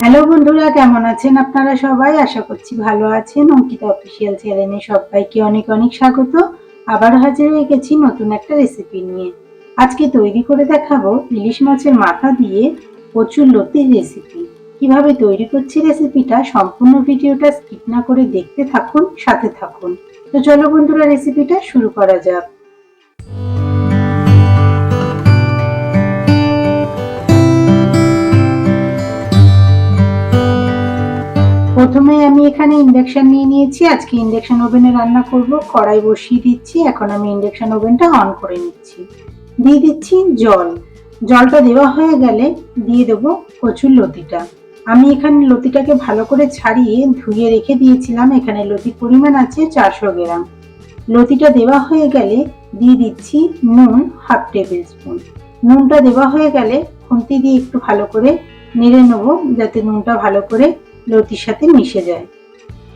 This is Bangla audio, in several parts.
হ্যালো বন্ধুরা, কেমন আছেন আপনারা সবাই? আশা করছি ভালো আছেন। অঙ্কিতা অফিসিয়াল চ্যানেলে সবাইকে অনেক অনেক স্বাগত। আবার হাজির হয়ে গেছি নতুন একটা রেসিপি নিয়ে। আজকে তৈরি করে দেখাবো ইলিশ মাছের মাথা দিয়ে প্রচুর লতির রেসিপি কীভাবে তৈরি করছি রেসিপিটা সম্পূর্ণ ভিডিওটা স্কিপ না করে দেখতে থাকুন, সাথে থাকুন। তো চলো বন্ধুরা রেসিপিটা শুরু করা যাক। এখানে ইন্ডাকশন নিয়ে নিয়েছি। আজকে ইন্ডাকশন ওভেনে রান্না করব। কড়াই বসিয়ে দিচ্ছি। এখন আমি ইন্ডাকশন ওভেনটা অন করে নিচ্ছি। দিয়ে দিচ্ছি জল। জলটা দেওয়া হয়ে গেলে দিয়ে দেবো কচুর লতিটা। আমি এখানে লতিটাকে ভালো করে ছাড়িয়ে ধুয়ে রেখে দিয়েছিলাম। এখানে লতির পরিমাণ আছে চারশো গ্রাম। লতিটা দেওয়া হয়ে গেলে দিয়ে দিচ্ছি নুন হাফ টেবিল স্পুন। নুনটা দেওয়া হয়ে গেলে খুন্তি দিয়ে একটু ভালো করে নেড়ে নেব, যাতে নুনটা ভালো করে লতির সাথে মিশে যায়।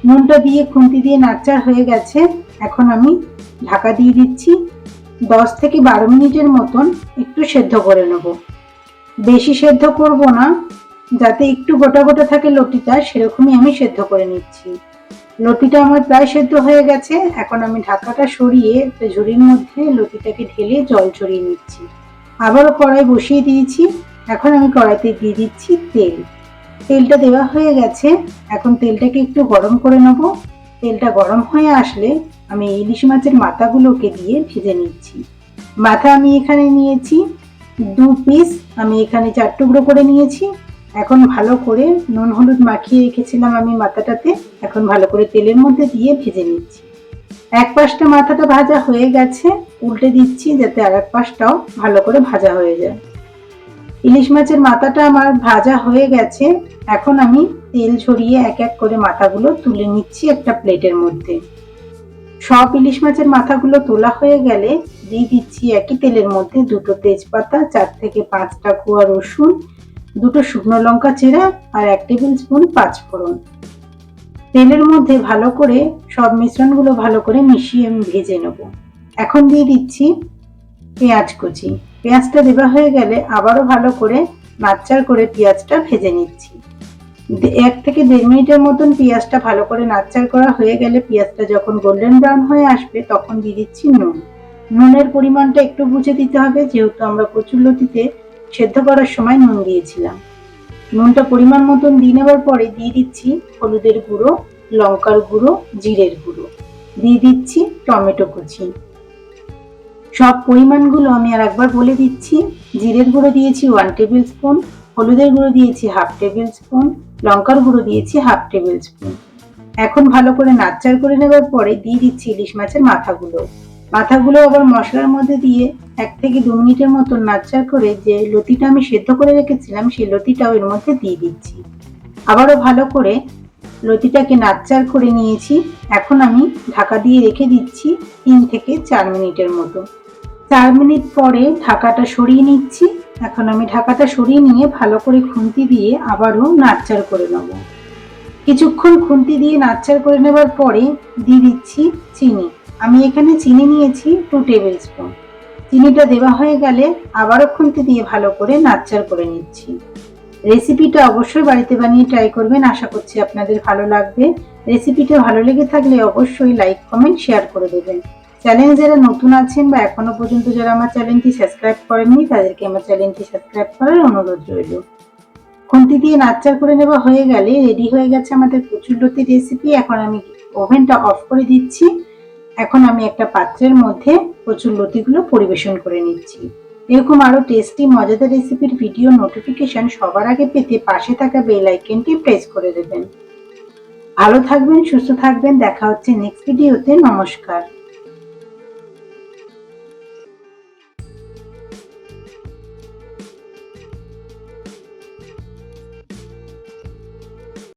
নুনটা দিয়ে, খুন্তি দিয়ে নাচার হয়ে গেছে। এখন আমি ঢাকা দিয়ে দিচ্ছি। দশ থেকে বারো মিনিটের মতন একটু সেদ্ধ করে নেব। বেশি সেদ্ধ করব না, যাতে একটু গোটা গোটা থাকে লটিটা, সেরকমই আমি সেদ্ধ করে নিচ্ছি। লতিটা আমার প্রায় সেদ্ধ হয়ে গেছে। এখন আমি ঢাকাটা সরিয়ে ঝুড়ির মধ্যে লতিটাকে ঢেলে জল ছড়িয়ে নিচ্ছি। আবারও কড়াই বসিয়ে দিয়েছি। এখন আমি কড়াইতে দিয়ে দিচ্ছি তেল। তেলটা দেওয়া হয়ে গেছে। এখন তেলটাকে একটু গরম করে নেব। তেলটা গরম হয়ে আসলে আমি ইলিশ মাছের মাথাগুলোকে দিয়ে ভেজে নিচ্ছি। মাথা আমি এখানে নিয়েছি। দু পিস আমি এখানে চার টুকরো করে নিয়েছি। এখন ভালো করে নুন হলুদ মাখিয়ে রেখেছিলাম আমি মাথাটাতে। এখন ভালো করে তেলের মধ্যে দিয়ে ভেজে নিচ্ছি। এক পাশটা মাথাটা ভাজা হয়ে গেছে। উল্টে দিচ্ছি যাতে আর এক পাশটাও ভালো করে ভাজা হয়ে যায়। ইলিশ মাছের মাথাটা আমার ভাজা হয়ে গেছে। এখন আমি তেল ছড়িয়ে এক এক করে মাথাগুলো তুলে নিচ্ছি একটা প্লেটের মধ্যে। সব ইলিশ মাছের মাথাগুলো তোলা হয়ে গেলে দিয়ে দিচ্ছি একই তেলের মধ্যে দুটো তেজপাতা, চার থেকে পাঁচটা কুয়া রসুন, দুটো শুকনো লঙ্কা চেরা আর এক টেবিল স্পুন পাঁচফোড়ন। তেলের মধ্যে ভালো করে সব মিশ্রণগুলো ভালো করে মিশিয়ে আমি ভেজে নেব। এখন দিয়ে দিচ্ছি পেঁয়াজ কুচি। পেঁয়াজটা দেওয়া হয়ে গেলে আবারও ভালো করে নাচ্চার করে পেঁয়াজটা ভেজে নিচ্ছি। এক থেকে দেড় মিনিটের মতন পেঁয়াজটা ভালো করে নাচ্চার করা হয়ে গেলে পেঁয়াজটা যখন গোল্ডেন ব্রাউন হয়ে আসবে তখন দিয়ে দিচ্ছি নুন। নুনের পরিমাণটা একটু বুঝে দিতে হবে, যেহেতু আমরা প্রচুর লতিতে সেদ্ধ করার সময় নুন দিয়েছিলাম। নুনটা পরিমাণ মতন দিয়ে নেওয়ার পরে দিয়ে দিচ্ছি হলুদের গুঁড়ো, লঙ্কার গুঁড়ো, জিরের গুঁড়ো। দিয়ে দিচ্ছি টমেটো কুচি। সব পরিমাণগুলো আমি আর একবার বলে দিচ্ছি। জিরের গুঁড়ো দিয়েছি ওয়ান টেবিল স্পুন হলুদের গুঁড়ো দিয়েছি হাফ টেবিল স্পুন লঙ্কার গুঁড়ো দিয়েছি হাফ টেবিল স্পুন এখন ভালো করে নাচ্চার করে নেবার পরে দিয়ে দিচ্ছি ইলিশ মাছের মাথাগুলো। মাথাগুলো আবার মশলার মধ্যে দিয়ে এক থেকে দু মিনিটের মতো নাচ্চার করে যে লতিটা আমি সেদ্ধ করে রেখেছিলাম, সেই লতিটাও এর মধ্যে দিয়ে দিচ্ছি। আবারও ভালো করে লতিটাকে নাচ্চার করে নিয়েছি। এখন আমি ঢাকা দিয়ে রেখে দিচ্ছি তিন থেকে চার মিনিটের মতো। চার মিনিট পরে ঢাকাটা সরিয়ে নিচ্ছি। এখন আমি ঢাকাটা সরিয়ে নিয়ে ভালো করে খুন্তি দিয়ে আবারও নাড়চাড় করে নেব। কিছুক্ষণ খুন্তি দিয়ে নাড়চাড় করে নেবার পরে দিয়ে দিচ্ছি চিনি। আমি এখানে চিনি নিয়েছি টু টেবিল স্পুন চিনিটা দেওয়া হয়ে গেলে আবারও খুন্তি দিয়ে ভালো করে নাড়চাড় করে নিচ্ছি। রেসিপিটা অবশ্যই বাড়িতে বানিয়ে ট্রাই করবেন, আশা করছি আপনাদের ভালো লাগবে। রেসিপিটা ভালো লেগে থাকলে অবশ্যই লাইক কমেন্ট শেয়ার করে দেবেন। চ্যানেল যারা নতুন আছেন বা এখনও পর্যন্ত যারা আমার চ্যানেলটি সাবস্ক্রাইব করেননি, তাদেরকে আমার চ্যানেলটি সাবস্ক্রাইব করার অনুরোধ রইল। খুন্তি দিয়ে নাচ্চার করে নেওয়া হয়ে গেলে রেডি হয়ে গেছে আমাদের প্রচুর লতি রেসিপি এখন আমি ওভেনটা অফ করে দিচ্ছি। এখন আমি একটা পাত্রের মধ্যে প্রচুর লতিগুলো পরিবেশন করে নিচ্ছি। এরকম আরও টেস্টি মজাদার রেসিপির ভিডিও নোটিফিকেশন সবার আগে পেতে পাশে থাকা বেল আইকনটি প্রেস করে দেবেন। ভালো থাকবেন, সুস্থ থাকবেন, দেখা হচ্ছে নেক্সট ভিডিওতে নমস্কার।